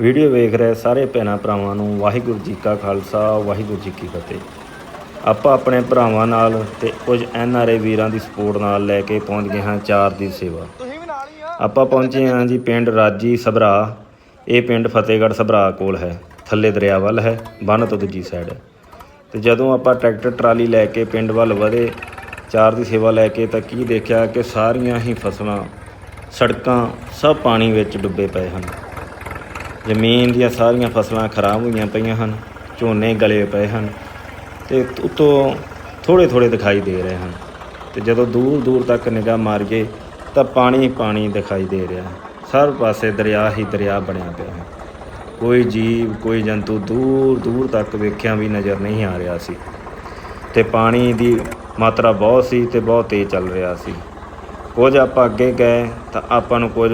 Video ਵੇਖ ਰਹੇ ਸਾਰੇ ਭੈਣਾਂ ਭਰਾਵਾਂ ਨੂੰ ਵਾਹਿਗੁਰੂ ਜੀ ਕਾ ਖਾਲਸਾ ਵਾਹਿਗੁਰੂ ਜੀ ਕੀ ਫਤਿਹ। ਆਪਾਂ ਆਪਣੇ ਭਰਾਵਾਂ ਨਾਲ ਤੇ ਕੁਝ ਐਨ ਆਰ ਆਈ ਵੀਰਾਂ ਦੀ ਸਪੋਰਟ ਨਾਲ ਲੈ ਕੇ ਪਹੁੰਚ ਗਏ ਹਾਂ ਚਾਰ ਦੀ ਸੇਵਾ। ਆਪਾਂ ਪਹੁੰਚੇ ਹਾਂ ਜੀ ਪਿੰਡ ਰਾਜੀ ਸਭਰਾ। ਇਹ ਪਿੰਡ ਫਤਿਹਗੜ੍ਹ ਸਭਰਾ ਕੋਲ ਹੈ। ਥੱਲੇ ਦਰਿਆ ਵੱਲ ਹੈ ਬੰਨ ਤੋਂ ਦੂਜੀ ਸਾਈਡ ਹੈ। ਤੇ ਜਦੋਂ ਆਪਾਂ ਟਰੈਕਟਰ ਟਰਾਲੀ ਲੈ ਕੇ ਪਿੰਡ ਵੱਲ ਵਧੇ ਚਾਰ ਦੀ ਸੇਵਾ ਲੈ ਕੇ ਤਾਂ ਕੀ ਦੇਖਿਆ ਕਿ ਸਾਰੀਆਂ ਹੀ ਫਸਲਾਂ ਸੜਕਾਂ ਸਭ ਪਾਣੀ ਵਿੱਚ ਡੁੱਬੇ ਪਏ ਹਨ। ਜ਼ਮੀਨ ਦੀਆਂ ਸਾਰੀਆਂ ਫਸਲਾਂ ਖਰਾਬ ਹੋਈਆਂ ਪਈਆਂ ਹਨ, ਝੋਨੇ ਗਲੇ ਪਏ ਹਨ ਤੇ ਉਤੋਂ ਥੋੜੇ ਥੋੜੇ ਦਿਖਾਈ ਦੇ ਰਹੇ ਹਨ ਤੇ ਜਦੋਂ ਦੂਰ ਦੂਰ ਤੱਕ ਨਿਗਾਹ ਮਾਰੀਏ ਤਾਂ ਪਾਣੀ ਪਾਣੀ ਦਿਖਾਈ ਦੇ ਰਿਹਾ ਹੈ। ਹਰ ਪਾਸੇ ਦਰਿਆ ਹੀ ਦਰਿਆ ਬਣਿਆ ਪਿਆ ਹੈ। ਕੋਈ ਜੀਵ, ਕੋਈ ਜੰਤੂ ਦੂਰ ਦੂਰ ਤੱਕ ਵੇਖਿਆ ਵੀ ਨਜ਼ਰ ਨਹੀਂ ਆ ਰਿਹਾ ਸੀ ਤੇ ਪਾਣੀ ਦੀ ਮਾਤਰਾ ਬਹੁਤ ਸੀ ਤੇ ਬਹੁਤ ਤੇਜ਼ ਚੱਲ ਰਿਹਾ ਸੀ। ਕੁਝ ਆਪਾਂ ਅੱਗੇ ਗਏ ਤਾਂ ਆਪਾਂ ਨੂੰ ਕੁਝ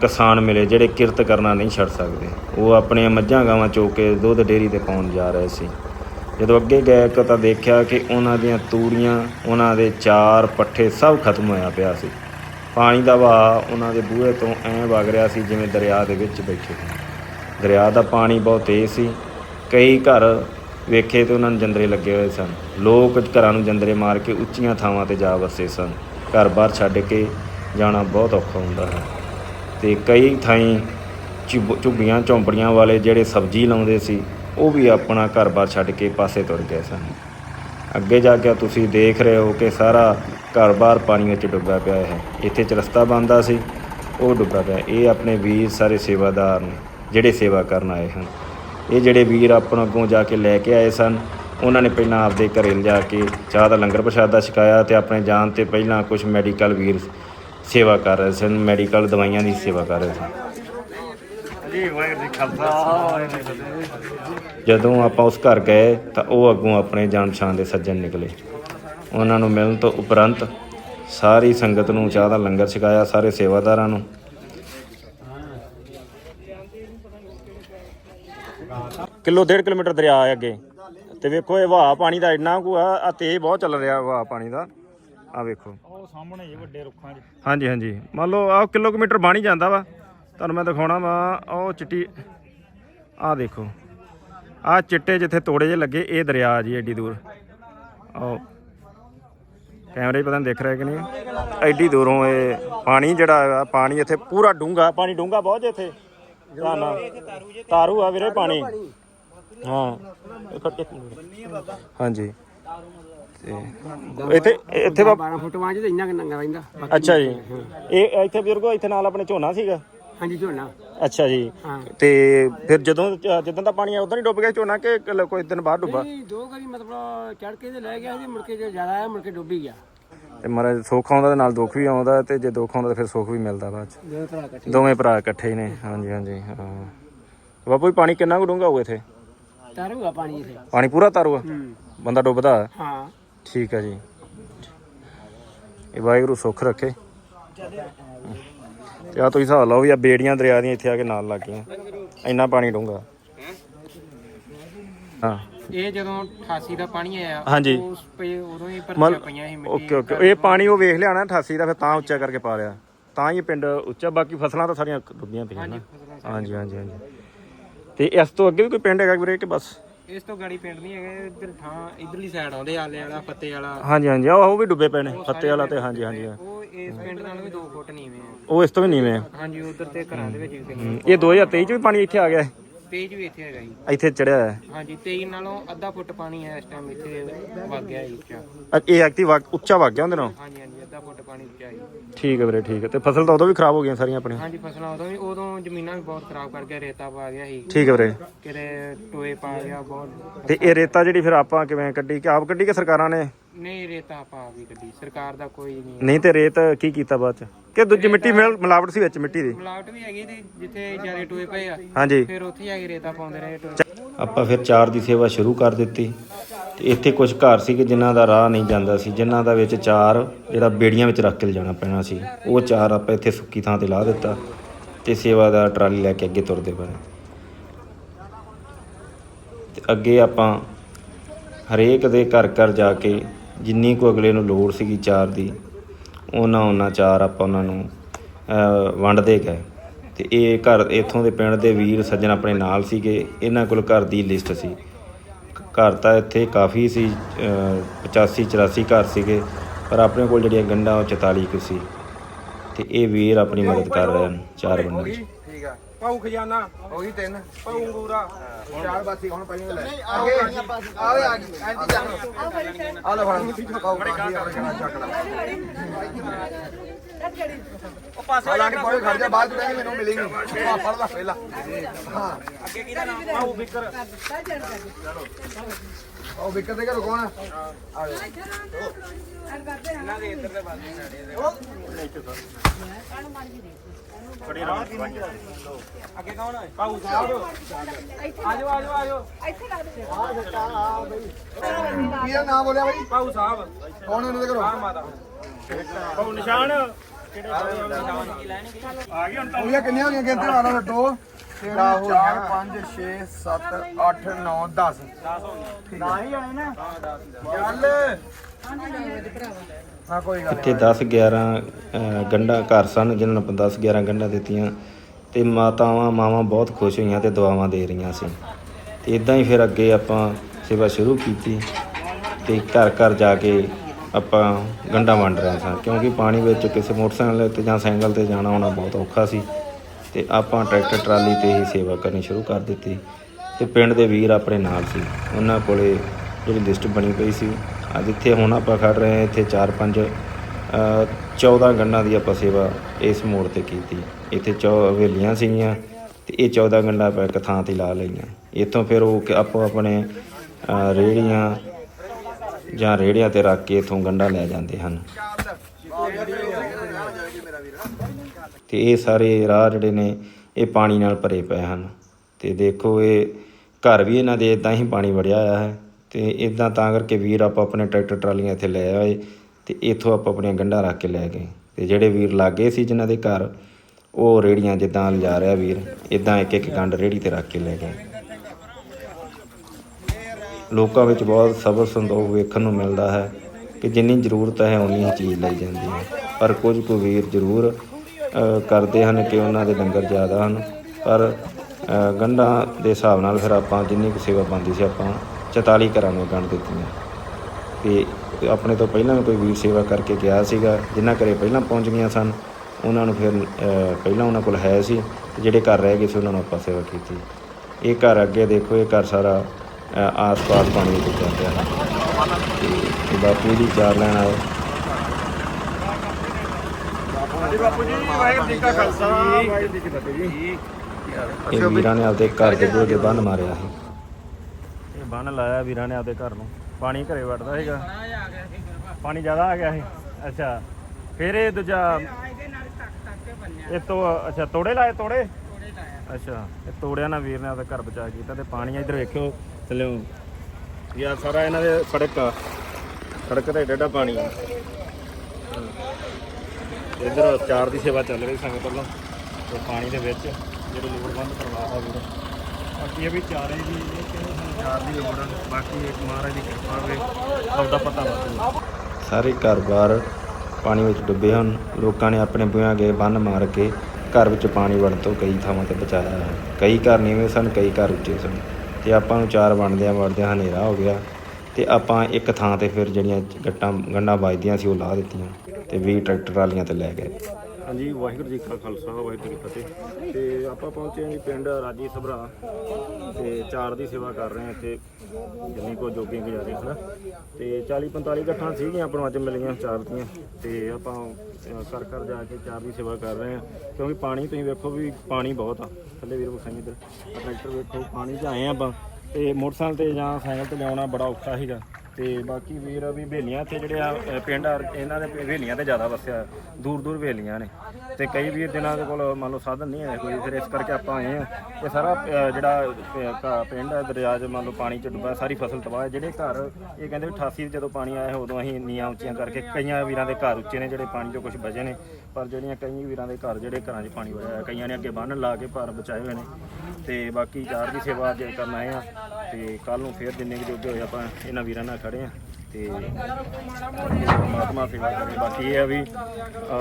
ਕਿਸਾਨ ਮਿਲੇ ਜਿਹੜੇ ਕਿਰਤ ਕਰਨਾ ਨਹੀਂ ਛੱਡ ਸਕਦੇ। ਉਹ ਆਪਣੀਆਂ ਮੱਝਾਂ ਗਾਵਾਂ ਚੋ ਕੇ ਦੁੱਧ ਡੇਅਰੀ ਤੇ ਪਾਉਣ ਜਾ ਰਹੇ ਸੀ। ਜਦੋਂ ਅੱਗੇ ਗਏ ਇੱਕ ਤਾਂ ਦੇਖਿਆ ਕਿ ਉਹਨਾਂ ਦੀਆਂ ਤੂੜੀਆਂ, ਉਹਨਾਂ ਦੇ ਚਾਰ ਪੱਠੇ ਸਭ ਖਤਮ ਹੋਇਆ ਪਿਆ ਸੀ। ਪਾਣੀ ਦਾ ਵਹਾਅ ਉਹਨਾਂ ਦੇ ਬੂਹੇ ਤੋਂ ਐਂ ਵਗ ਰਿਹਾ ਸੀ ਜਿਵੇਂ ਦਰਿਆ ਦੇ ਵਿੱਚ ਬੈਠੇ ਦਰਿਆ ਦਾ ਪਾਣੀ ਬਹੁਤ ਤੇਜ਼ ਸੀ। ਕਈ ਘਰ ਵੇਖੇ ਤੇ ਉਹਨਾਂ ਨੂੰ ਜੰਦਰੇ ਲੱਗੇ ਹੋਏ ਸਨ। ਲੋਕ ਘਰਾਂ ਨੂੰ ਜੰਦਰੇ ਮਾਰ ਕੇ ਉੱਚੀਆਂ ਥਾਵਾਂ ਤੇ ਜਾ ਵਸੇ ਸਨ। ਘਰ-ਬਾਰ ਛੱਡ ਕੇ ਜਾਣਾ ਬਹੁਤ ਔਖਾ ਹੁੰਦਾ ਹੈ। ਤੇ ਕਈ ਥਾਈਂ ਝੁੱਬ- ਝੁੱਗੀਆਂ, ਝੌਂਪੜੀਆਂ ਵਾਲੇ ਜਿਹੜੇ ਸਬਜ਼ੀ ਲਾਉਂਦੇ ਸੀ, ਉਹ ਵੀ ਆਪਣਾ ਘਰ-ਬਾਰ ਛੱਡ ਕੇ ਪਾਸੇ ਤੁਰ ਗਏ ਸਨ। ਅੱਗੇ ਜਾ ਕੇ ਤੁਸੀਂ ਦੇਖ ਰਹੇ ਹੋ ਕਿ ਸਾਰਾ ਘਰ-ਬਾਰ ਪਾਣੀ ਵਿੱਚ ਡੁੱਬਾ ਪਿਆ ਹੈ। ਇੱਥੇ ਚ ਰਸਤਾ ਬੰਦਾ ਸੀ, ਉਹ ਡੁੱਬਿਆ ਪਿਆ। ਇਹ ਆਪਣੇ ਵੀਰ ਸਾਰੇ ਸੇਵਾਦਾਰ ਨੇ, ਜਿਹੜੇ ਸੇਵਾ ਕਰਨ ਆਏ ਹਨ। ਇਹ ਜਿਹੜੇ ਵੀਰ ਆਪਣਾ ਅੱਗੋਂ ਜਾ ਕੇ ਲੈ ਕੇ ਆਏ ਸਨ, ਉਹਨਾਂ ਨੇ ਪਹਿਲਾਂ ਆਪਦੇ ਘਰੇ ਲਿਜਾ ਕੇ ਚਾਹ ਦਾ ਲੰਗਰ ਪ੍ਰਸ਼ਾਦਾ ਛਕਾਇਆ ਤੇ ਆਪਣੇ ਜਾਣ ਤੇ ਪਹਿਲਾਂ ਕੁਝ ਮੈਡੀਕਲ ਵੀਰ ਸੇਵਾ ਕਰ ਰਹੇ ਸਨ ਮੈਡੀਕਲ ਦਵਾਈਆਂ ਦੀ ਸੇਵਾ ਕਰ ਰਹੇ ਸਨ। ਜੀ ਵਾਹਿਗੁਰੂ ਜੀ ਖਾਲਸਾ ਵਾਹਿਗੁਰੂ ਜੀ ਕੀ ਫਤਿਹ। ਜਦੋਂ ਆਪਾਂ ਉਸ ਘਰ ਗਏ ਤਾਂ ਉਹ ਅੱਗੋਂ ਆਪਣੇ ਜਾਣ ਪਛਾਣ ਦੇ ਸੱਜਣ ਨਿਕਲੇ। ਉਹਨਾਂ ਨੂੰ ਮਿਲਣ ਤੋਂ ਉਪਰੰਤ ਸਾਰੀ ਸੰਗਤ ਨੂੰ ਚਾਹ ਦਾ ਲੰਗਰ ਛਕਾਇਆ ਸਾਰੇ ਸੇਵਾਦਾਰਾਂ ਨੂੰ। ਕਿਲੋ ਡੇਢ ਕਿਲੋਮੀਟਰ ਦਰਿਆ ਹੈ ਅੱਗੇ। ਤੇ ਵੇਖੋ ਇਹ ਵਹਾਅ ਪਾਣੀ ਦਾ ਇੰਨਾ ਕੁ ਆ ਆ ਤੇਜ਼ ਬਹੁਤ ਚੱਲ ਰਿਹਾ ਵਹਾਅ ਪਾਣੀ ਦਾ। ਆ ਵੇਖੋ। ਉਹ ਸਾਹਮਣੇ ਜੀ ਵੱਡੇ ਰੁੱਖਾਂ 'ਚ ਹਾਂਜੀ ਹਾਂਜੀ। ਮੰਨ ਲਓ ਆਹ ਕਿਲੋਮੀਟਰ ਬਣ ਹੀ ਜਾਂਦਾ ਵਾ। ਤੁਹਾਨੂੰ ਮੈਂ ਦਿਖਾਉਣਾ ਵਾ ਉਹ ਚਿੱਟੀ ਆਹ ਦੇਖੋ। ਆਹ ਚਿੱਟੇ ਜਿੱਥੇ ਤੋੜੇ ਜੇ ਲੱਗੇ ਇਹ ਦਰਿਆ ਜੀ ਐਡੀ ਦੂਰ। ਆਹ ਕੈਮਰੇ ਪਤਾ ਨਹੀਂ ਦਿਖ ਰਿਹਾ ਕਿ ਨਹੀਂ। ਐਡੀ ਦੂਰੋਂ ਇਹ ਪਾਣੀ ਜਿਹੜਾ ਹੈਗਾ ਪਾਣੀ ਇੱਥੇ ਪੂਰਾ ਡੂੰਗਾ ਪਾਣੀ ਡੂੰਗਾ ਬਹੁਤ ਜੇ ਇੱਥੇ। ਨਾ ਤਾਰੂ ਆ ਵੀਰੇ ਪਾਣੀ। ਹਾਂ। ਇਹ ਹਾਂਜੀ। ਤੇ ਇੱਥੇ ਇੱਥੇ ਵਾ 12 ਫੁੱਟ ਵਾਂਝ ਤੇ ਇੰਨਾ ਕਿ ਨੰਗਾ ਰਹਿੰਦਾ ਅੱਛਾ ਜੀ। ਇਹ ਇੱਥੇ ਬਜ਼ੁਰਗੋ ਇੱਥੇ ਨਾਲ ਆਪਣੇ ਝੋਨਾ ਸੀਗਾ? ਹਾਂਜੀ ਝੋਨਾ। ਅੱਛਾ ਜੀ। ਹਾਂ। ਤੇ ਫਿਰ ਜਦੋਂ ਜਦੋਂ ਦਾ ਪਾਣੀ ਆ ਉਦੋਂ ਹੀ ਡੁੱਬ ਗਿਆ ਝੋਨਾ ਕਿ ਕ- ਕੋਈ ਦਿਨ ਬਾਅਦ ਡੁੱਬਾ? ਨਹੀਂ ਦੋ ਵਾਰੀ ਮਤਲਬ ਚੜ ਕੇ ਤੇ ਲੈ ਗਿਆ ਸੀ ਮੁੜ ਕੇ ਜੇ ਜ਼ਿਆਦਾ ਆਇਆ ਮੁੜ ਕੇ ਡੁੱਬ ਗਿਆ। ਤੇ ਮਹਾਰਾਜ ਸੁੱਖ ਆਉਂਦਾ ਤੇ ਨਾਲ ਦੁੱਖ ਵੀ ਆਉਂਦਾ ਤੇ ਜੇ ਦੁੱਖ ਆਉਂਦਾ ਤਾਂ ਫਿਰ ਸੁੱਖ ਵੀ ਮਿਲਦਾ ਬਾਅਦ ਚ। ਦੋ ਇਕੱਠੇ। ਦੋਵੇਂ ਭਰਾ ਇਕੱਠੇ ਹੀ ਨੇ। ਹਾਂਜੀ ਹਾਂਜੀ ਹਾਂ। ਬਾਪੂ ਜੀ ਪਾਣੀ ਕਿੰਨਾ ਕੁ ਡੂੰਘਾ ਹੋਊ ਇੱਥੇ? ਤਰੂਗਾ ਪਾਣੀ ਇਥੇ। ਪਾਣੀ ਪੂਰਾ ਤਾਰੂਗਾ? ਹੂੰ। ਬੰਦਾ ਡੁੱਬਦਾ। ਹਾਂ। ਠੀਕ ਹੈ ਜੀ। ਇਹ ਵਾਹਿਗੁਰੂ ਸੁੱਖ ਰੱਖੇ। ਤੇ ਆ ਤੁਸੀਂ ਹਿਸਾਬ ਲਾਓ ਵੀ ਆ ਬੇੜੀਆਂ ਦਰਿਆ ਦੀਆਂ ਇੱਥੇ ਆ ਕੇ ਨਾਲ ਲੱਗ ਗਈਆਂ। ਇੰਨਾ ਪਾਣੀ ਡੂੰਘਾ। ਹਾਂ। ਇਹ ਜਦੋਂ 88 ਦਾ ਪਾਣੀ ਆਇਆ ਹਾਂਜੀ। ਉਸ ਉਦੋਂ ਹੀ ਪਈਆਂ ਸੀ ਓਕੇ ਓਕੇ। ਇਹ ਪਾਣੀ ਉਹ ਵੇਖ ਲਿਆ ਨਾ 88 ਦਾ ਫਿਰ ਤਾਂ ਉੱਚਾ ਕਰਕੇ ਪਾ ਲਿਆ। ਤਾਂ ਹੀ ਇਹ ਪਿੰਡ ਉੱਚਾ ਬਾਕੀ ਫਸਲਾਂ ਤਾਂ ਸਾਰੀਆਂ ਡੁੱਬੀਆਂ ਪਈਆਂ ਨਾ। ਹਾਂਜੀ ਹਾਂਜੀ ਹਾਂਜੀ। ਤੇ ਇਸ ਤੋਂ ਅੱਗੇ ਵੀ ਕੋਈ ਪਿੰਡ ਹੈਗਾ ਵੀਰੇ ਕਿ ਬਸ? ਇਸ ਤੋਂ ਗਾੜੀ ਪਿੰਡ ਨਹੀਂ ਹੈਗੇ ਇੱਧਰ ਥਾਂ ਇਧਰਲੀ ਸਾਈਡ ਆਉਂਦੇ ਆਲੇ ਵਾਲਾ ਫੱਤੇ ਵਾਲਾ। ਹਾਂਜੀ ਹਾਂਜੀ ਆਹ ਉਹ ਵੀ ਡੁੱਬੇ ਪਏ ਨੇ ਫੱਤੇ ਵਾਲਾ ਤੇ ਹਾਂਜੀ ਹਾਂਜੀ ਉਹ ਇਸ ਪਿੰਡ ਨਾਲ ਵੀ 2 ਫੁੱਟ ਨੀਵੇਂ ਆ। ਉਹ ਇਸ ਤੋਂ ਵੀ ਨੀਵੇਂ ਆ। ਹਾਂਜੀ ਉਧਰ ਤੇ ਘਰਾਂ ਦੇ ਵਿੱਚ ਵੀ ਕਿੰਨੇ ਇਹ 2023 ਚ ਵੀ ਪਾਣੀ ਇੱਥੇ ਆ ਗਿਆ ਹੈ? ਪੇਜ ਵੀ ਇੱਥੇ ਹੈਗਾ ਜੀ। ਇੱਥੇ ਚੜਿਆ ਹੈ? ਹਾਂਜੀ 23 ਨਾਲੋਂ ਅੱਧਾ ਫੁੱਟ ਪਾਣੀ ਹੈ ਇਸ ਟਾਈਮ ਇੱਥੇ ਵਗ ਗਿਆ ਜੀ ਉੱਚਾ। ਅ- ਇਹ ਐਕਟਿਵ ਉੱਚਾ ਵਗ ਗਿਆ ਉਹਦੇ ਨਾਲ ਹਾਂਜੀ ਹਾਂਜੀ ਅੱਧਾ ਫੁੱਟ ਪਾਣੀ ਉੱਚਾ ਜੀ। ਠੀਕ ਹੈ ਵੀਰੇ ਠੀਕ ਹੈ। ਤੇ ਫਸਲ ਤਾਂ ਉਦੋਂ ਵੀ ਖਰਾਬ ਹੋ ਗਈਆਂ ਸਾਰੀਆਂ ਆਪਣੀਆਂ? ਹਾਂਜੀ ਫਸਲਾਂ ਉਦੋਂ ਵੀ ਉਦੋਂ ਜ਼ਮੀਨਾਂ ਵੀ ਬਹੁਤ ਖਰਾਬ ਕਰ ਗਿਆ ਰੇਤਾ ਪਾ ਗਿਆ ਸੀ। ਠੀਕ ਹੈ ਵੀਰੇ। ਕਿਤੇ ਟੋਏ ਪਾ ਗਿਆ ਬਹੁਤ ਤੇ ਇਹ ਰੇਤਾ ਜਿਹੜੀ ਫਿਰ ਆਪਾਂ ਕਿਵੇਂ ਕੱਢੀ ਕਿ ਆਪ ਕੱਢੀ ਕਿ ਸਰਕਾਰਾਂ ਨੇ? ਨਹੀਂ ਰੇਤਾ ਪਾ ਵੀ ਗੱਡੀ ਸਰਕਾਰ ਦਾ ਕੋਈ ਨਹੀਂ ਨਹੀਂ ਤੇ ਰੇਤ ਕੀ ਕੀਤਾ ਬਾਅਦ ਚ? ਕਿ ਦੂਜੀ ਮਿੱਟੀ ਮਿਲ ਮਿਲਾਵਟ ਸੀ ਵਿੱਚ ਮਿੱਟੀ ਦੀ? ਮਿਲਾਵਟ ਵੀ ਹੈਗੀ ਤੇ ਜਿੱਥੇ ਜ਼ਿਆਦਾ ਟੋਏ ਪਏ ਆ। ਹਾਂਜੀ। ਫਿਰ ਉੱਥੇ ਜਾ ਕੇ ਰੇਤਾ ਪਾਉਂਦੇ ਰਹੇ ਟੋਏ। ਆਪਾਂ ਫਿਰ ਚਾਰ ਦੀ ਸੇਵਾ ਸ਼ੁਰੂ ਕਰ ਦਿੱਤੀ। ਤੇ ਇੱਥੇ ਕੁਝ ਘਰ ਸੀ ਕਿ ਜਿਨ੍ਹਾਂ ਦਾ ਰਾਹ ਨਹੀਂ ਜਾਂਦਾ ਸੀ ਜਿਨ੍ਹਾਂ ਦਾ ਵਿੱਚ ਚਾਰ ਜਿਹੜਾ ਬੇੜੀਆਂ ਵਿੱਚ ਰੱਖ ਕੇ ਲਿਜਾਣਾ ਪੈਣਾ ਸੀ ਉਹ ਚਾਰ ਆਪਾਂ ਇੱਥੇ ਸੁੱਕੀ ਥਾਂ ਤੇ ਲਾ ਦਿੱਤਾ ਤੇ ਸੇਵਾ ਦਾ ਟਰਾਲੀ ਲੈ ਕੇ ਅੱਗੇ ਤੁਰਦੇ ਪਏ। ਤੇ ਅੱਗੇ ਆਪਾਂ ਹਰੇਕ ਦੇ ਘਰ ਘਰ ਜਾ ਕੇ ਜਿੰਨੀ ਕੋ ਅਗਲੇ ਨੂੰ ਲੋੜ ਸੀਗੀ ਚਾਰ ਦੀ, ਉਹਨਾਂ ਉਹਨਾਂ ਚਾਰ ਆਪਾਂ ਉਹਨਾਂ ਨੂੰ ਵੰਡਦੇ ਗਏ। ਤੇ ਇਹ ਘਰ ਇੱਥੋਂ ਦੇ ਪਿੰਡ ਦੇ ਵੀਰ ਸੱਜਣ ਆਪਣੇ ਨਾਲ ਸੀਗੇ, ਇਹਨਾਂ ਕੋਲ ਘਰ ਦੀ ਲਿਸਟ ਸੀ। ਘਰ ਤਾਂ ਇੱਥੇ ਕਾਫੀ ਸੀ 85 84 ਘਰ ਸੀਗੇ, ਪਰ ਆਪਣੇ ਕੋਲ ਜਿਹੜੀਆਂ ਗੰਢਾਂ ਉਹ 44 ਕੁ ਸੀ। ਤੇ ਇਹ ਵੀਰ ਆਪਣੀ ਮਦਦ ਕਰ ਰਹੇ ਹਨ, ਚਾਰ ਬੰਦੇ। ਠੀਕ ਪਾਉ ਖਜ਼ਾਨਾ ਹੋ ਗਈ ਤਿੰਨ। ਪਾਉ ਅੰਗੂਰਾ। ਚਾਰ ਬਾਸੀ ਹੁਣ ਪਾਈ ਲੈ। ਅੱਗੇ। ਆਵੇ ਆ ਗਈ ਐਂਟੀ ਚੱਕ ਆ ਲੈ ਫੜ। ਪਾਉ ਚੱਕ ਲੈ ਉਹ ਪਾਸੇ ਲਾ ਕੇ ਕੋਈ ਖੜ ਜਾ ਬਾਅਦ ਵਿੱਚ ਮੈਨੂੰ ਮਿਲੇਗੀ। ਆ ਫੜ ਲੈ। ਪਹਿਲਾਂ ਹਾਂ। ਅੱਗੇ ਕਿਹਦਾ ਨਾਮ ਪਾਉ ਬਿਕਰ ਉਹ ਬਿਕਰ ਦੇ ਘਰ ਕੌਣ ਆ? ਆ ਇਹਨਾਂ ਦੇ ਇੱਧਰ ਦੇ ਬਾਜ਼ੂ ਸਾਡੇ ਦੇ ਅੱਗੇ ਕੌਣ ਹੈ ਪਾਉ ਸਾਹਿਬ। ਆਜੋ ਆਜੋ। ਆਜੋ ਕੀ ਨਾਮ ਬੋਲਿਆ ਬਾਈ? ਪਾਉ ਸਾਹਿਬ। ਕੌਣ ਇਹਨਾਂ ਦੇ ਘਰੋਂ ਮਾਤਾ। ਉਹ ਨਿਸ਼ਾਨ। ਆ ਗਈ ਹੁਣ ਤਾਂ। ਕਿੰਨੀਆਂ ਹੋ ਗਈਆਂ ਗਿਣਤੀ ਵਾਲਾ ਲੱਟੋ 4 5 6 7 8 9 10 10 ਹੀ ਹੋਣੇ ਨਾ ਚੱਲ। ਹਾਂ ਕੋਈ ਗੱਲ ਇੱਥੇ 10 11 ਅ, ਗੰਢਾਂ ਘਰ ਸਨ ਜਿਨ੍ਹਾਂ ਨੂੰ ਆਪਾਂ 10 11 ਗੰਢਾਂ ਦਿੱਤੀਆਂ। ਤੇ ਮਾਤਾਵਾਂ ਮਾਵਾਂ ਬਹੁਤ ਖੁਸ਼ ਹੋਈਆਂ ਤੇ ਦੁਆਵਾਂ ਦੇ ਰਹੀਆਂ ਸੀ। ਤੇ ਇਦਾਂ ਹੀ ਫਿਰ ਅੱਗੇ ਆਪਾਂ ਸੇਵਾ ਸ਼ੁਰੂ ਕੀਤੀ ਤੇ ਘਰ ਘਰ ਜਾ ਕੇ ਆਪਾਂ ਗੰਢਾਂ ਵੰਡ ਰਹੇ ਸਾਂ। ਕਿਉਂਕਿ ਪਾਣੀ ਵਿੱਚ ਕਿਸੇ ਮੋਟਰਸਾਈਕਲ ਤੇ ਜਾਂ ਸਾਈਕਲ ਤੇ ਜਾਣਾ ਆਉਣਾ ਬਹੁਤ ਔਖਾ ਸੀ। ਤੇ ਆਪਾਂ ਟਰੈਕਟਰ ਟਰਾਲੀ ਤੇ ਹੀ ਸੇਵਾ ਕਰਨੀ ਸ਼ੁਰੂ ਕਰ ਦਿੱਤੀ। ਤੇ ਪਿੰਡ ਦੇ ਵੀਰ ਆਪਣੇ ਨਾਲ ਸੀ। ਉਹਨਾਂ ਕੋਲੇ ਜਿਹੜੀ ਲਿਸਟ ਬਣੀ ਪਈ ਸੀ। ਜਿੱਥੇ ਹੁਣ ਆਪਾਂ ਖੜ ਰਹੇ ਹਾਂ ਇੱਥੇ 4-5 14 ਗੰਢਾਂ ਦੀ ਆਪਾਂ ਸੇਵਾ ਇਸ ਮੋੜ ਤੇ ਕੀਤੀ। ਇੱਥੇ ਚੌ ਹਵੇਲੀਆਂ ਸੀਗੀਆਂ ਤੇ ਇਹ 14 ਗੰਢਾਂ ਆਪਾਂ ਇੱਕ ਥਾਂ ਤੇ ਲਾ ਲਈਆਂ। ਇੱਥੋਂ ਫਿਰ ਉਹ ਕਿ ਆਪੋ ਆਪਣੇ ਅ, ਰੇਹੜੀਆਂ ਜਾਂ ਰੇਹੜੀਆਂ ਤੇ ਰੱਖ ਕੇ ਇਥੋਂ ਗੰਢਾਂ ਲੈ ਜਾਂਦੇ ਹਨ। ਤੇ ਇਹ ਸਾਰੇ ਰਾਹ ਜਿਹੜੇ ਨੇ ਇਹ ਪਾਣੀ ਨਾਲ ਭਰੇ ਪਏ ਹਨ। ਤੇ ਦੇਖੋ ਇਹ ਘਰ ਵੀ ਇਹਨਾਂ ਦੇ ਇਦਾਂ ਹੀ ਪਾਣੀ ਵੜਿਆ ਹੋਇਆ ਹੈ। ਤੇ ਇਦਾਂ ਤਾਂ ਕਰਕੇ ਵੀਰ ਆਪਾਂ ਆਪਣੇ ਟਰੈਕਟਰ ਟਰਾਲੀਆਂ ਇੱਥੇ ਲੈ ਆਏ ਤੇ ਇੱਥੋਂ ਆਪਾਂ ਆਪਣੀਆਂ ਗੰਢਾਂ ਰੱਖ ਕੇ ਲੈ ਗਏ। ਤੇ ਜਿਹੜੇ ਵੀਰ ਲਾਗੇ ਸੀ ਜਿਨ੍ਹਾਂ ਦੇ ਘਰ, ਉਹ ਰੇੜੀਆਂ ਜਿੱਦਾਂ ਲਿਜਾ ਰਿਹਾ ਵੀਰ ਇਦਾਂ ਇੱਕ ਇੱਕ ਗੰਢ ਰੇੜੀ ਤੇ ਰੱਖ ਕੇ ਲੈ ਗਏ। ਲੋਕਾਂ ਵਿੱਚ ਬਹੁਤ ਸਬਰ ਸੰਤੋਖ ਵੇਖਣ ਨੂੰ ਮਿਲਦਾ ਹੈ ਕਿ ਜਿੰਨੀ ਜ਼ਰੂਰਤ ਹੈ ਉਨੀ ਹੀ ਚੀਜ਼ ਲਈ ਜਾਂਦੀ ਹੈ। ਪਰ ਕੁਝ ਕੁ ਵੀਰ ਜ਼ਰੂਰ ਕਰਦੇ ਹਨ ਕਿ ਉਹਨਾਂ ਦੇ ਲੰਗਰ ਜ਼ਿਆਦਾ ਹਨ। ਪਰ ਗੰਢਾਂ ਦੇ ਹਿਸਾਬ ਨਾਲ ਫਿਰ ਆਪਾਂ ਜਿੰਨੀ ਕੁ ਸੇਵਾ ਪਾਉਂਦੀ ਸੀ ਆਪਾਂ 44 ਘਰਾਂ ਨੂੰ ਗੰਢ ਦਿੱਤੀਆਂ। ਤੇ ਆਪਣੇ ਤੋਂ ਪਹਿਲਾਂ ਵੀ ਕੋਈ ਵੀਰ ਸੇਵਾ ਕਰਕੇ ਗਿਆ ਸੀਗਾ ਜਿਨ੍ਹਾਂ ਘਰੇ ਪਹਿਲਾਂ ਪਹੁੰਚ ਗਈਆਂ ਸਨ ਉਹਨਾਂ ਨੂੰ ਫਿਰ ਪਹਿਲਾਂ ਉਹਨਾਂ ਕੋਲ ਹੈ ਸੀ ਜਿਹੜੇ ਘਰ ਰਹਿ ਗਏ ਸੀ ਉਹਨਾਂ ਨੂੰ ਆਪਾਂ ਸੇਵਾ ਕੀਤੀ। ਇਹ ਘਰ ਅੱਗੇ ਦੇਖੋ ਇਹ ਘਰ ਸਾਰਾ ਆਸ-ਪਾਸ ਪਾਣੀ ਵਿੱਚ ਚੱਲ ਰਿਹਾ ਹੈ ਤੇ ਬਾਪੂ ਜੀ ਚਾਰ ਲੈਣ ਆਏ। ਬਾਪੂ ਜੀ ਵਾਹਿਗੁਰੂ ਜੀ ਕਾ ਖਾਲਸਾ ਵਾਹਿਗੁਰੂ ਜੀ ਕੀ ਫਤਿਹ ਜੀ। ਇਹ ਵੀਰਾਂ ਨੇ ਆਪਦੇ ਘਰ ਦੇ 'ਤੇ ਬੰਨ ਮਾਰਿਆ ਸੀ। ਬੰਨ ਲਾਇਆ ਵੀਰਾਂ ਨੇ ਆਪਦੇ ਘਰ ਨੂੰ। ਪਾਣੀ ਘਰੇ ਵੜਦਾ ਸੀਗਾ। ਪਾਣੀ ਜ਼ਿਆਦਾ ਆ ਗਿਆ ਸੀ। ਅੱਛਾ। ਫਿਰ ਇਹ ਦੂਜਾ ਇਹ ਤੋਂ, ਅੱਛਾ, ਤੋੜੇ ਲਾਏ ਤੋੜੇ? ਅੱਛਾ। ਇਹ ਤੋੜਿਆ ਨਾ ਵੀਰ ਨੇ ਆਪਦਾ ਘਰ ਬਚਾ ਕੀਤਾ ਤੇ ਪਾਣੀ ਇੱਧਰ ਵੇਖਿਓ ਥੱਲੇ। ਯਾ ਸਾਰਾ ਇਹਨਾਂ ਦੇ ਸੜਕ ਆ। ਸੜਕ ਤੇ ਡੇਡਾ ਪਾਣੀ ਆ। ਇੱਧਰ ਚਾਰ ਦੀ ਸੇਵਾ ਚੱਲ ਰਹੀ ਸੰਗਤ ਵੱਲੋਂ। ਤੇ ਪਾਣੀ ਦੇ ਵਿੱਚ ਜਿਹੜੇ ਲੋੜਵੰਦ ਪਰਿਵਾਰ ਆ ਵੀਰ। ਬਾਕੀ ਇਹ ਵੀ ਚਾਰੇ ਦੀ ਇਹ ਕਿਹਨੂੰ ਸਾਨੂੰ ਚਾਰ ਦੀ ਲੋੜ ਬਾਕੀ ਇੱਕ ਮਹਾਰਾਜ ਦੀ ਕਿਰਪਾ ਹੋਵੇ ਸਭ ਦਾ ਪਤਾ ਵਾਸਤੇ ਸਾਰੇ ਘਰ-ਬਾਰ ਪਾਣੀ ਵਿੱਚ ਡੁੱਬੇ ਹਨ। ਲੋਕਾਂ ਨੇ ਆਪਣੇ ਬੂਹਿਆਂ ਅੱਗੇ ਬੰਨ ਮਾਰ ਕੇ ਘਰ ਵਿੱਚ ਪਾਣੀ ਵੜਨ ਤੋਂ ਕਈ ਥਾਵਾਂ ਤੇ ਬਚਾਇਆ ਹੈ। ਕਈ ਘਰ ਨੀਵੇਂ ਸਨ ਕਈ ਘਰ ਉੱਚੇ ਸਨ। ਤੇ ਆਪਾਂ ਨੂੰ ਚਾਰ ਵੰਡਦਿਆਂ ਵੰਡਦਿਆਂ ਹਨੇਰਾ ਹੋ ਗਿਆ। ਤੇ ਆਪਾਂ ਇੱਕ ਥਾਂ ਤੇ ਫਿਰ ਜਿਹੜੀਆਂ ਗੱਟਾਂ ਗੰਢਾਂ ਵੱਜਦੀਆਂ ਸੀ ਉਹ ਲਾ ਦਿੱਤੀਆਂ। ਤੇ 20 ਟਰੈਕਟਰ ਵਾਲੀਆਂ ਤੇ ਲੈ ਗਏ। ਹਾਂਜੀ, ਵਾਹਿਗੁਰੂ ਜੀ ਕਾ ਖਾਲਸਾ, ਵਾਹਿਗੁਰੂ ਜੀ ਕੀ ਫਤਿਹ। ਤੇ ਆਪਾਂ ਪਹੁੰਚੇ ਹਾਂ ਜੀ ਪਿੰਡ ਰਾਜੀ ਸਭਰਾ। ਤੇ ਚਾਰ ਦੀ ਸੇਵਾ ਕਰ ਰਹੇ ਹਾਂ ਇੱਥੇ, ਜਿੰਨੀ ਕੋ ਜੋਗੀਆਂ ਗੁਜ਼ਾਰੇ ਹਨ? ਤੇ 40 45 ਗੱਠਾਂ ਸੀਗੀਆਂ ਆਪਾਂ ਨੂੰ ਅੱਜ ਮਿਲੀਆਂ, ਚਾਰ ਦੀਆਂ। ਤੇ ਆਪਾਂ ਘਰ ਘਰ ਜਾ ਕੇ ਚਾਰ ਦੀ ਸੇਵਾ ਕਰ ਰਹੇ ਹਾਂ। ਕਿਉਂਕਿ ਪਾਣੀ ਤੁਸੀਂ ਵੇਖੋ ਵੀ ਪਾਣੀ ਬਹੁਤ ਆ। ਥੱਲੇ ਵੀਰ ਵਿਖਾਈ ਇੱਧਰ ਟਰੈਕਟਰ ਵੇਖੋ, ਪਾਣੀ 'ਚ ਆਏ ਆ ਆਪਾਂ। ਤੇ ਮੋਟਰਸਾਈਕਲ ਤੇ ਜਾਂ ਸਾਈਕਲ ਤੇ ਲਿਆਉਣਾ ਬੜਾ ਔਖਾ ਸੀਗਾ। ਤੇ ਬਾਕੀ ਵੀਰ ਵੀ ਹਵੇਲੀਆਂ ਇੱਥੇ ਜਿਹੜੇ ਆ ਅ, ਪਿੰਡ ਆ ਇਹਨਾਂ ਦੇ ਹਵੇਲੀਆਂ ਤੇ ਜ਼ਿਆਦਾ ਵਸਿਆ ਦੂਰ ਦੂਰ ਹਵੇਲੀਆਂ ਨੇ। ਤੇ ਕਈ ਵੀਰ ਜਿਨ੍ਹਾਂ ਦੇ ਕੋਲ ਮੰਨ ਲਓ ਸਾਧਨ ਨਹੀਂ ਹੈ ਕੋਈ ਫਿਰ ਇਸ ਕਰਕੇ ਆਪਾਂ ਆਏ ਆ ਇਹ ਸਾਰਾ ਅ, ਜਿਹੜਾ ਅ, ਘ- ਪਿੰਡ ਹੈ ਦਰਿਆ 'ਚ ਮੰਨ ਲਓ ਪਾਣੀ ਚ ਡੁੱਬਾ ਸਾਰੀ ਫਸਲ ਤਬਾਹ ਹੈ। ਜਿਹੜੇ ਘਰ ਇਹ ਕਹਿੰਦੇ ਵੀ 88 'ਚ ਜਦੋਂ ਪਾਣੀ ਆਇਆ ਉਦੋਂ ਅਸੀਂ ਨੀਆਂ ਉੱਚੀਆਂ ਕਰਕੇ ਕਈਆਂ ਵੀਰਾਂ ਦੇ ਘਰ ਉੱਚੇ ਨੇ ਜਿਹੜੇ ਪਾਣੀ 'ਚੋਂ ਕੁਝ ਬਚੇ ਨੇ। ਪਰ ਜਿਹੜੀਆਂ ਕਈ ਵੀਰਾਂ ਦੇ ਘਰ ਜਿਹੜੇ ਘਰਾਂ 'ਚ ਪਾਣੀ ਵੜਿਆ ਹੋਇਆ ਕਈਆਂ ਨੇ ਅੱਗੇ ਬੰਨ ਲਾ ਕੇ ਘਰ ਬਚਾਏ ਹੋਏ ਨੇ। ਤੇ ਬਾਕੀ ਚਾਰ ਦੀ ਸੇਵਾ ਅੱਜ ਕਰਨ ਆਏ ਆ ਤੇ ਕੱਲ ਨੂੰ ਫੇਰ ਜਿੰਨੇ ਕੁ ਜੋਗੇ ਹੋਏ ਆਪਾਂ ਇਹਨਾਂ ਵੀਰਾਂ ਨਾਲ ਖੜੇ ਆ ਤੇ ਪਰਮਾਤਮਾ ਸੇਵਾ ਕਰੇ। ਬਾਕੀ ਇਹ ਆ ਵੀ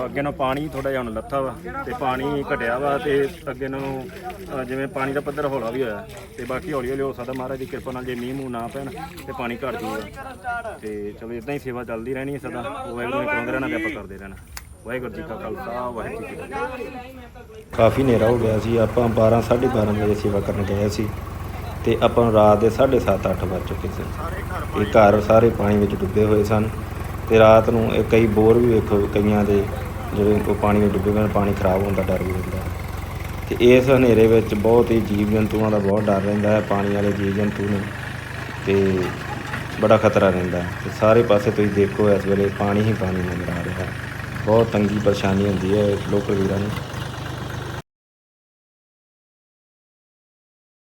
ਅੱਗੇ ਨੂੰ ਪਾਣੀ ਥੋੜਾ ਜਿਹਾ ਹੁਣ ਲੱਥਾ ਵਾ ਤੇ ਪਾਣੀ ਘਟਿਆ ਵਾ ਤੇ ਅੱਗੇ ਨੂੰ ਜਿਵੇਂ ਪਾਣੀ ਦਾ ਪੱਧਰ ਹੌਲਾ ਵੀ ਹੋਇਆ ਤੇ ਬਾਕੀ ਹੌਲੀ ਹੌਲੀ ਹੋ ਸਕਦਾ ਮਹਾਰਾਜ ਦੀ ਕਿਰਪਾ ਨਾਲ ਜੇ ਮੀਂਹ ਮੂੰਹ ਨਾ ਪੈਣ ਤੇ ਪਾਣੀ ਘਟ ਜਾਊਗਾ। ਤੇ ਚਲੋ ਇਦਾਂ ਹੀ ਸੇਵਾ ਚੱਲਦੀ ਰਹਿਣੀ ਹੈ ਸਦਾ। ਉਹ ਵਾਹਿਗੁਰੂ ਨੇ ਕਰਾਉਂਦੇ ਰਹਿਣਾ ਤੇ ਆਪਾਂ ਕਰਦੇ ਰਹਿਣਾ ਵਾਹਿਗੁਰੂ ਜੀ ਕਾ ਖਾਲਸਾ ਵਾਹਿਗੁਰੂ ਜੀ ਕੀ ਫਤਿਹ। ਕਾਫੀ ਹਨੇਰਾ ਹੋ ਗਿਆ ਸੀ। ਆਪਾਂ 12 12:30 ਵਜੇ ਸੇਵਾ ਕਰਨ ਗਏ ਸੀ। ਤੇ ਆਪਾਂ ਨੂੰ ਰਾਤ ਦੇ 7:30 8 ਵੱਜ ਚੁੱਕੇ ਸੀ। ਇਹ ਘਰ ਸਾਰੇ ਪਾਣੀ ਵਿੱਚ ਡੁੱਬੇ ਹੋਏ ਸਨ ਤੇ ਰਾਤ ਨੂੰ ਇਹ ਕਈ ਬੋਰ ਵੀ ਵੇਖੋ ਕਈਆਂ ਦੇ ਜਿਹੜੇ ਉਹ ਪਾਣੀ ਵਿੱਚ ਡੁੱਬੇ ਹੋਏ ਨੇ, ਪਾਣੀ ਖਰਾਬ ਹੋਣ ਦਾ ਡਰ ਵੀ ਹੁੰਦਾ। ਤੇ ਇਸ ਹਨੇਰੇ ਵਿੱਚ ਬਹੁਤ ਹੀ ਜੀਵ ਜੰਤੂਆਂ ਦਾ ਬਹੁਤ ਡਰ ਰਹਿੰਦਾ ਹੈ ਪਾਣੀ ਵਾਲੇ ਜੀਵ ਜੰਤੂ ਨੇ। ਤੇ ਬੜਾ ਖਤਰਾ ਰਹਿੰਦਾ ਹੈ। ਤੇ ਸਾਰੇ ਪਾਸੇ ਤੁਸੀਂ ਦੇਖੋ ਇਸ ਵੇਲੇ ਪਾਣੀ ਹੀ ਪਾਣੀ ਨਜ਼ਰ ਆ ਰਿਹਾ ਬਹੁਤ ਤੰਗੀ ਪਰੇਸ਼ਾਨੀ ਹੁੰਦੀ ਹੈ ਲੋਕਲ ਵੀਰਾਂ ਨੂੰ।